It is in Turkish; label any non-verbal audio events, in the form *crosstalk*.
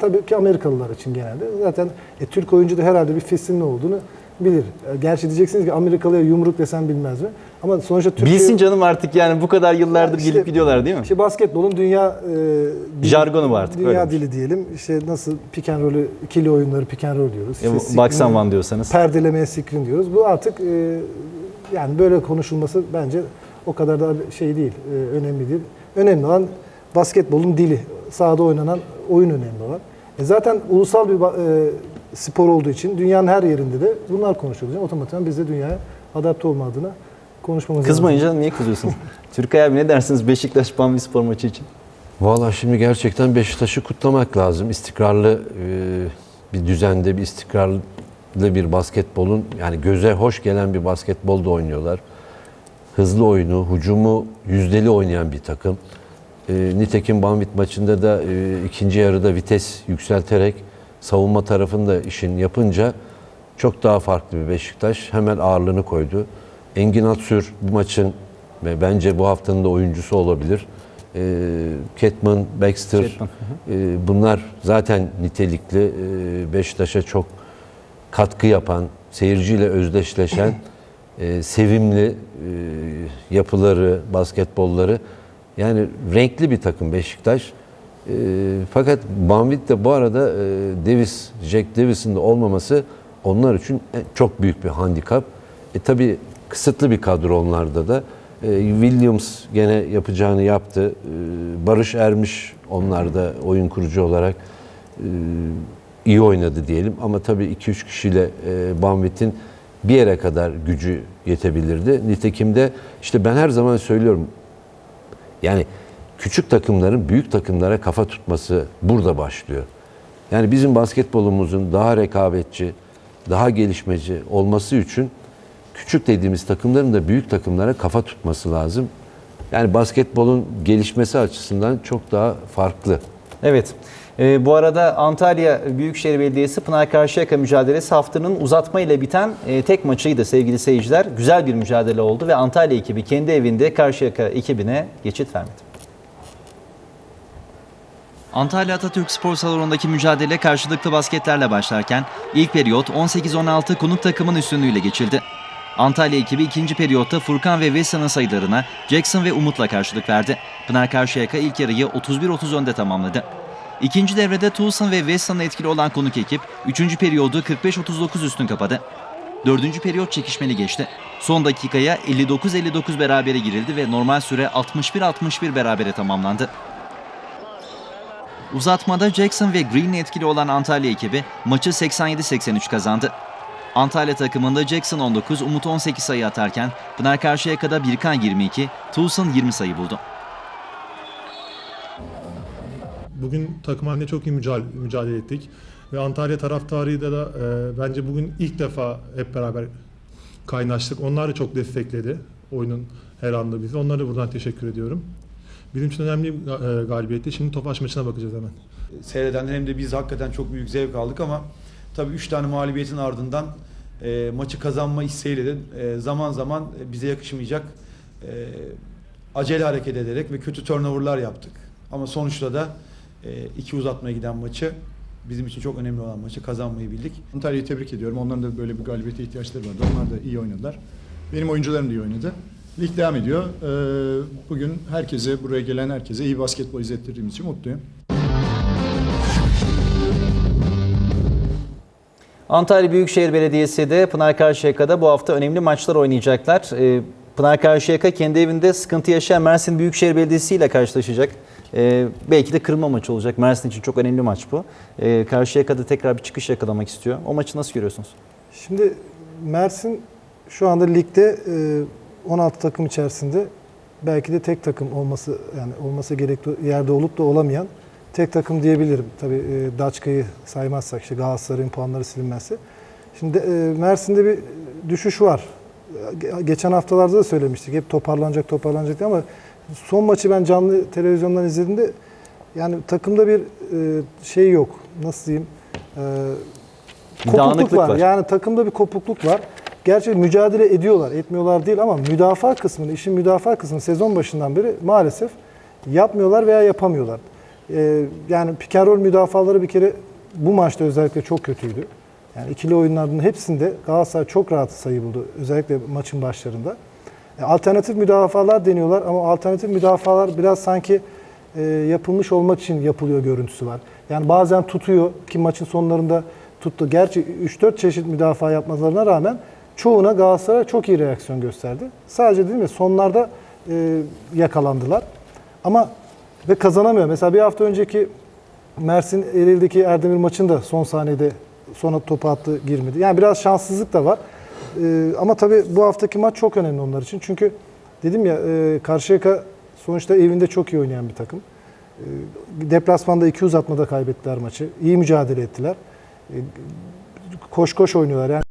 Tabii ki Amerikalılar için genelde. Zaten e, Türk oyuncu da herhalde bir fesin ne olduğunu bilir. E, Gerçi diyeceksiniz ki Amerikalıya yumruk desem bilmez mi? Ama sonuçta Türkiye... Bilsin canım artık yani bu kadar yıllardır İşte- gelip gidiyorlar değil mi? İşte basketbolun dünya e, dili- Jargonu bu artık, Dünya öyle. dili diyelim. İşte nasıl pick and roll'ü, ikili oyunları pick and roll diyoruz. Bu İşte screen- one diyorsanız. Perdelemeye screen diyoruz. Bu artık e, yani böyle konuşulması bence o kadar da şey değil, e, önemli değil. Önemli olan basketbolun dili, sahada oynanan oyun önemli olan. E zaten ulusal bir e, spor olduğu için dünyanın her yerinde de bunlar konuşuluyor. Otomatikman biz de dünyaya adapte olma adına konuşmamız lazım. Kızmayın canım niye kızıyorsunuz? *laughs* Türkay abi ne dersiniz Beşiktaş Banvi Spor maçı için? Valla şimdi gerçekten Beşiktaş'ı kutlamak lazım. İstikrarlı e, bir düzende, bir istikrarlı bir basketbolun yani göze hoş gelen bir basketbol da oynuyorlar. Hızlı oyunu, hücumu yüzdeli oynayan bir takım. E, nitekim Banvit maçında da e, ikinci yarıda vites yükselterek savunma tarafında işin yapınca çok daha farklı bir Beşiktaş hemen ağırlığını koydu. Engin Atsür bu maçın ve bence bu haftanın da oyuncusu olabilir. E, Ketman, Baxter Ketman, e, bunlar zaten nitelikli e, Beşiktaş'a çok katkı yapan, seyirciyle özdeşleşen, *clears throat* e, sevimli e, yapıları, basketbolları yani renkli bir takım Beşiktaş. E, fakat Banvit de bu arada e, Davis, Jack Davis'in de olmaması onlar için çok büyük bir handikap. E tabi kısıtlı bir kadro onlarda da. E, Williams gene yapacağını yaptı. E, Barış Ermiş onlarda oyun kurucu olarak e, iyi oynadı diyelim. Ama tabii 2-3 kişiyle e, Banvit'in bir yere kadar gücü yetebilirdi. Nitekim de işte ben her zaman söylüyorum yani küçük takımların büyük takımlara kafa tutması burada başlıyor. Yani bizim basketbolumuzun daha rekabetçi, daha gelişmeci olması için küçük dediğimiz takımların da büyük takımlara kafa tutması lazım. Yani basketbolun gelişmesi açısından çok daha farklı. Evet. Ee, bu arada Antalya Büyükşehir Belediyesi Pınar Karşıyaka mücadelesi haftanın uzatma ile biten e, tek maçıydı sevgili seyirciler. Güzel bir mücadele oldu ve Antalya ekibi kendi evinde Karşıyaka ekibine geçit vermedi. Antalya Atatürk Spor Salonu'ndaki mücadele karşılıklı basketlerle başlarken ilk periyot 18-16 konuk takımın üstünlüğüyle geçildi. Antalya ekibi ikinci periyotta Furkan ve Vesa'nın sayılarına Jackson ve Umut'la karşılık verdi. Pınar Karşıyaka ilk yarıyı 31-30 önde tamamladı. İkinci devrede Toulson ve Vesa'nın etkili olan konuk ekip 3. periyodu 45-39 üstün kapadı. Dördüncü periyot çekişmeli geçti. Son dakikaya 59-59 berabere girildi ve normal süre 61-61 berabere tamamlandı. Uzatmada Jackson ve Green'le etkili olan Antalya ekibi maçı 87-83 kazandı. Antalya takımında Jackson 19, Umut 18 sayı atarken Pınar Karşıyaka'da Birkan 22, Toulson 20 sayı buldu. Bugün takım halinde çok iyi mücadele, mücadele ettik. Ve Antalya taraftarıyla da e, bence bugün ilk defa hep beraber kaynaştık. Onlar da çok destekledi oyunun her anda bizi. Onlara da buradan teşekkür ediyorum. Bizim için önemli bir e, galibiyetti. Şimdi Tofaş maçına bakacağız hemen. seyredenler hem de biz hakikaten çok büyük zevk aldık ama tabii 3 tane mağlubiyetin ardından e, maçı kazanma isteğiyle de e, zaman zaman bize yakışmayacak e, acele hareket ederek ve kötü turnoverlar yaptık. Ama sonuçta da iki uzatmaya giden maçı bizim için çok önemli olan maçı kazanmayı bildik. Antalya'yı tebrik ediyorum. Onların da böyle bir galibiyete ihtiyaçları vardı. Onlar da iyi oynadılar. Benim oyuncularım da iyi oynadı. Lig devam ediyor. Ee, Bugün herkese, buraya gelen herkese iyi basketbol izlettirdiğimiz için mutluyum. Antalya Büyükşehir Belediyesi de Pınar Karşıyaka'da bu hafta önemli maçlar oynayacaklar. Pınar Karşıyaka kendi evinde sıkıntı yaşayan Mersin Büyükşehir Belediyesi ile karşılaşacak. Ee, belki de kırılma maçı olacak. Mersin için çok önemli maç bu. Ee, Karşıyaka'da tekrar bir çıkış yakalamak istiyor. O maçı nasıl görüyorsunuz? Şimdi Mersin şu anda ligde e, 16 takım içerisinde belki de tek takım olması yani olması gerekli yerde olup da olamayan tek takım diyebilirim. Tabii e, Daçka'yı saymazsak işte Galatasaray'ın puanları silinmezse. Şimdi e, Mersin'de bir düşüş var. Ge- Geçen haftalarda da söylemiştik. Hep toparlanacak toparlanacak diye ama son maçı ben canlı televizyondan izlediğimde yani takımda bir e, şey yok. Nasıl diyeyim? E, kopukluk var. var. Yani takımda bir kopukluk var. Gerçi mücadele ediyorlar, etmiyorlar değil ama müdafaa kısmını, işin müdafaa kısmını sezon başından beri maalesef yapmıyorlar veya yapamıyorlar. E, yani pikarol müdafaları bir kere bu maçta özellikle çok kötüydü. Yani ikili oyunların hepsinde Galatasaray çok rahat sayı buldu. Özellikle maçın başlarında. E, alternatif müdafalar deniyorlar ama alternatif müdafalar biraz sanki e, yapılmış olmak için yapılıyor görüntüsü var. Yani bazen tutuyor ki maçın sonlarında tuttu. Gerçi 3-4 çeşit müdafaa yapmalarına rağmen çoğuna Galatasaray çok iyi reaksiyon gösterdi. Sadece değil mi sonlarda e, yakalandılar. Ama ve kazanamıyor. Mesela bir hafta önceki Mersin Ereğli'deki Erdemir maçında son saniyede sona topu attı girmedi. Yani biraz şanssızlık da var. Ee, ama tabii bu haftaki maç çok önemli onlar için. Çünkü dedim ya e, Karşıyaka sonuçta evinde çok iyi oynayan bir takım. Ee, deplasmanda iki uzatmada kaybettiler maçı. İyi mücadele ettiler. Ee, koş koş oynuyorlar. Yani